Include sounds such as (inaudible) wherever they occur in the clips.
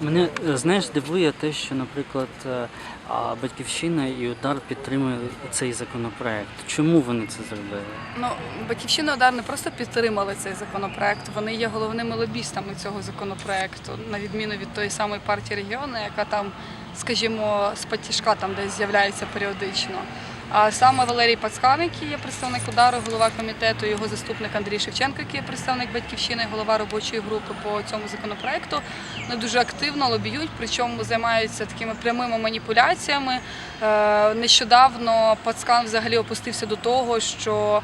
Мене е, знаєш, дивує те, що, наприклад, е, батьківщина і удар підтримує цей законопроект. Чому вони це зробили? Ну, Батьківщина удар не просто підтримали цей законопроект, вони є головними лобістами цього законопроекту, на відміну від тої самої партії регіону, яка там, скажімо, з там десь з'являється періодично. А саме Валерій Пацкан, який є представник удару, голова комітету, його заступник Андрій Шевченко, який є представник батьківщини, голова робочої групи по цьому законопроекту, вони дуже активно лобіюють, причому займаються такими прямими маніпуляціями. Е, Нещодавно Пацкан взагалі опустився до того, що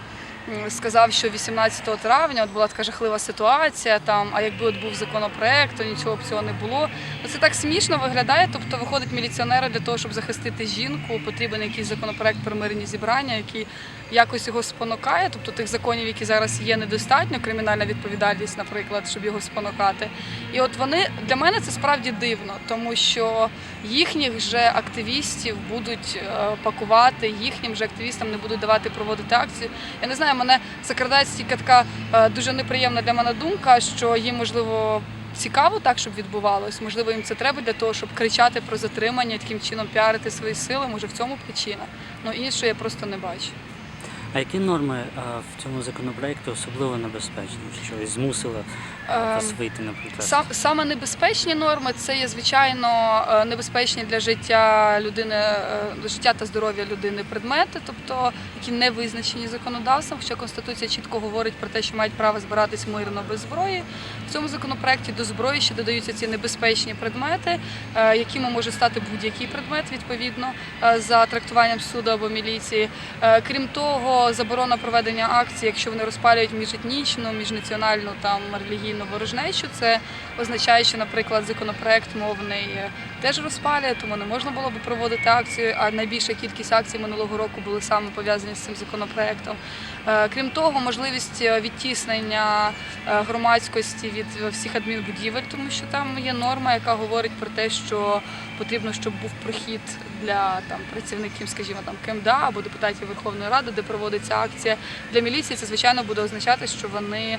сказав, що 18 травня от була така жахлива ситуація. Там, а якби от був законопроект, то нічого б цього не було. Ну, Це так смішно виглядає. Тобто виходить міліціонери для того, щоб захистити жінку. Потрібен якийсь законопроект про мирні зібрання, який якось його спонукає. Тобто тих законів, які зараз є, недостатньо. Кримінальна відповідальність, наприклад, щоб його спонукати. І от вони для мене це справді дивно, тому що їхніх же активістів будуть е, пакувати, їхнім же активістам не будуть давати проводити акцію. Я не знаю, мене закрадається тільки така е, дуже неприємна для мене думка, що їм можливо. Цікаво так, щоб відбувалось. Можливо, їм це треба для того, щоб кричати про затримання, таким чином піарити свої сили. Може, в цьому причина. Ну іншого я просто не бачу. А які норми а, в цьому законопроекті особливо небезпечні? Що змусили Ем, вас вийти, наприклад? Сам саме небезпечні норми це є звичайно е, небезпечні для життя людини, е, для життя та здоров'я людини предмети, тобто які не визначені законодавством. Хоча конституція чітко говорить про те, що мають право збиратись мирно без зброї. В цьому законопроекті до зброї ще додаються ці небезпечні предмети, е, якими може стати будь-який предмет відповідно е, за трактуванням суду або міліції. Е, Крім того, заборона проведення акцій, якщо вони розпалюють міжетнічну, міжнаціональну там релігійну ворожнечу. Це означає, що, наприклад, законопроект мовний е, теж розпалює, тому не можна було б проводити акцію. А найбільша кількість акцій минулого року були саме пов'язані з цим законопроектом. Е, Крім того, можливість е, відтіснення е, громадськості від всіх адмінбудівель, тому що там є норма, яка говорить про те, що потрібно, щоб був прохід для там працівників, скажімо, там КМДА або депутатів Верховної Ради, де проводиться акція. Для міліції це звичайно буде означати, що вони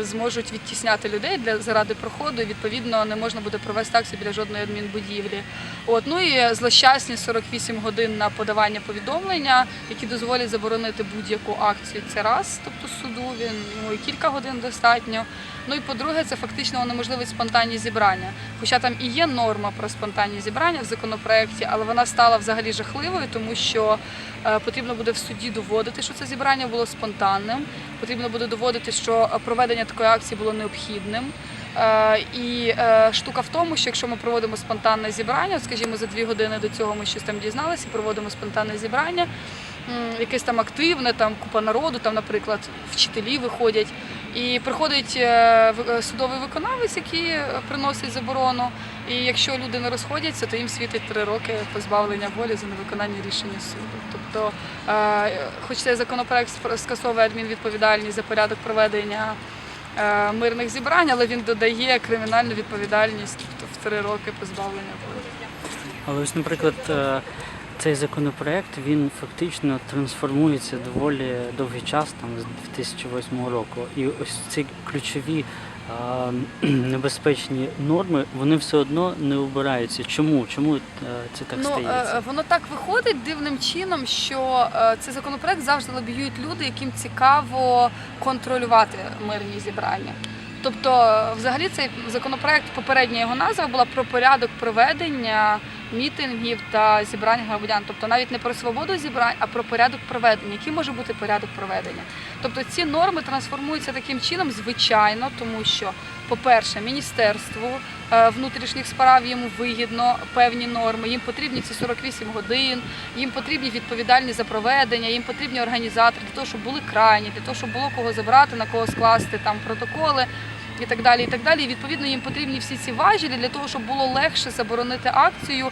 зможуть відтісняти людей для заради проходу. Відповідно, не можна буде провести акцію біля жодної адмінбудівлі. От ну і злощасні 48 годин на подавання повідомлення, які дозволять заборонити будь-яку акцію. Це раз, тобто суду він ну і кілька годин достатньо. Ну і по-друге, це фактично унеможливить спонтанні зібрання. Хоча там і є норма про спонтанні зібрання в законопроекті, але вона стала взагалі жахливою, тому що е, потрібно буде в суді доводити, що це зібрання було спонтанним. Потрібно буде доводити, що проведення такої акції було необхідним. Е, І е, штука в тому, що якщо ми проводимо спонтанне зібрання, скажімо, за дві години до цього ми щось там дізналися, проводимо спонтанне зібрання, якесь там активне, там купа народу, там, наприклад, вчителі виходять. І приходить е, е, судовий виконавець, який е, приносить заборону. І якщо люди не розходяться, то їм світить три роки позбавлення волі за невиконання рішення суду. Тобто, хоч цей законопроект скасовує адмінвідповідальність за порядок проведення мирних зібрань, але він додає кримінальну відповідальність тобто в три роки позбавлення волі. Але ось, наприклад, цей законопроект він фактично трансформується доволі довгий час, там з 2008 року. І ось ці ключові е, (clears throat) небезпечні норми, вони все одно не обираються. Чому? Чому е, це так ну, стається? е, воно так виходить дивним чином, що е, цей законопроект завжди лобіюють люди, яким цікаво контролювати мирні зібрання. Тобто, е, взагалі, цей законопроект, попередня його назва була про порядок проведення мітингів та зібрань громадян. Тобто навіть не про свободу зібрань, а про порядок проведення. Який може бути порядок проведення? Тобто ці норми трансформуються таким чином, звичайно, тому що, по-перше, міністерству е, внутрішніх справ йому вигідно певні норми. Їм потрібні ці 48 годин, їм потрібні відповідальні за проведення, їм потрібні організатори для того, щоб були крайні, для того, щоб було кого забрати, на кого скласти там протоколи. І так далі, і так далі. І відповідно їм потрібні всі ці важелі для того, щоб було легше заборонити акцію,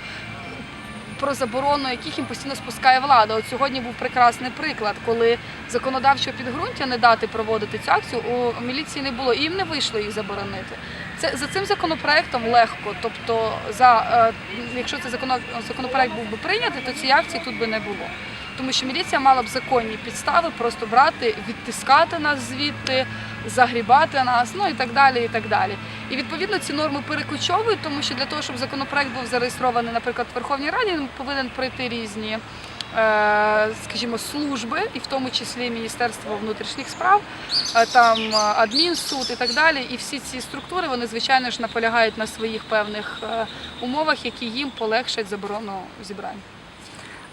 про заборону яких їм постійно спускає влада. От сьогодні був прекрасний приклад, коли законодавчого підґрунтя не дати проводити цю акцію, у міліції не було, і їм не вийшло їх заборонити. Це за цим законопроектом легко. Тобто, за е, якщо цей законопроект був би прийнятий, то цієї акції тут би не було. Тому що міліція мала б законні підстави просто брати, відтискати нас звідти. загрібати нас, ну і так далі. І так далі. І відповідно ці норми перекочовують, тому що для того, щоб законопроект був зареєстрований, наприклад, в Верховній Раді, він повинен пройти різні. е, Скажімо, служби, і в тому числі Міністерство внутрішніх справ, е, там е, адмінсуд і так далі. І всі ці структури вони звичайно ж наполягають на своїх певних умовах, які їм полегшать заборону зібрань.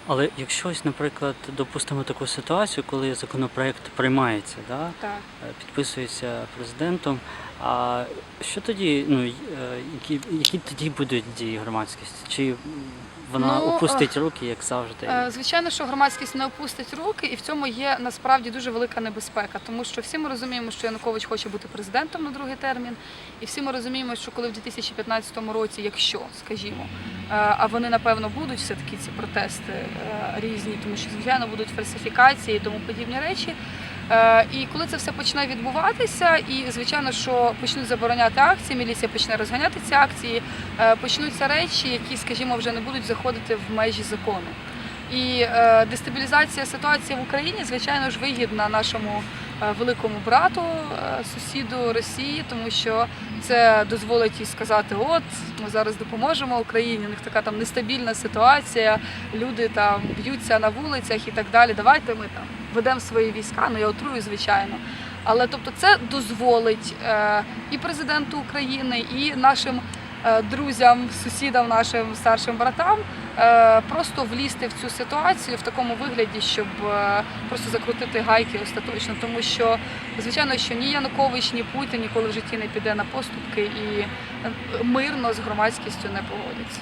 Але якщо ось, наприклад, допустимо таку ситуацію, коли законопроект приймається, да, Так. е, підписується президентом. А що тоді, ну е, які, які тоді будуть дії громадськості? Чи вона Ну, опустить руки, як завжди? Е, Звичайно, що громадськість не опустить руки, і в цьому є насправді дуже велика небезпека, тому що всі ми розуміємо, що Янукович хоче бути президентом на другий термін, і всі ми розуміємо, що коли в 2015 році, якщо скажімо, е, а вони напевно будуть все таки ці протести е, різні, тому що звичайно будуть фальсифікації і тому подібні речі. Е, І коли це все почне відбуватися, і звичайно, що почнуть забороняти акції, міліція почне розганяти ці акції, е, почнуться речі, які, скажімо, вже не будуть заходити в межі закону. І е, дестабілізація ситуації в Україні, звичайно ж, вигідна нашому великому брату, е, сусіду Росії, тому що це дозволить їй сказати: от ми зараз допоможемо Україні. У них така там нестабільна ситуація, люди там б'ються на вулицях і так далі. Давайте ми там ведемо свої війська. Ну я отрую, звичайно. Але тобто це дозволить е, і президенту України, і нашим е, друзям, сусідам, нашим старшим братам е, просто влізти в цю ситуацію в такому вигляді, щоб е, просто закрутити гайки остаточно, тому що звичайно, що ні Янукович, ні Путін ніколи в житті не піде на поступки і е, мирно з громадськістю не погодиться.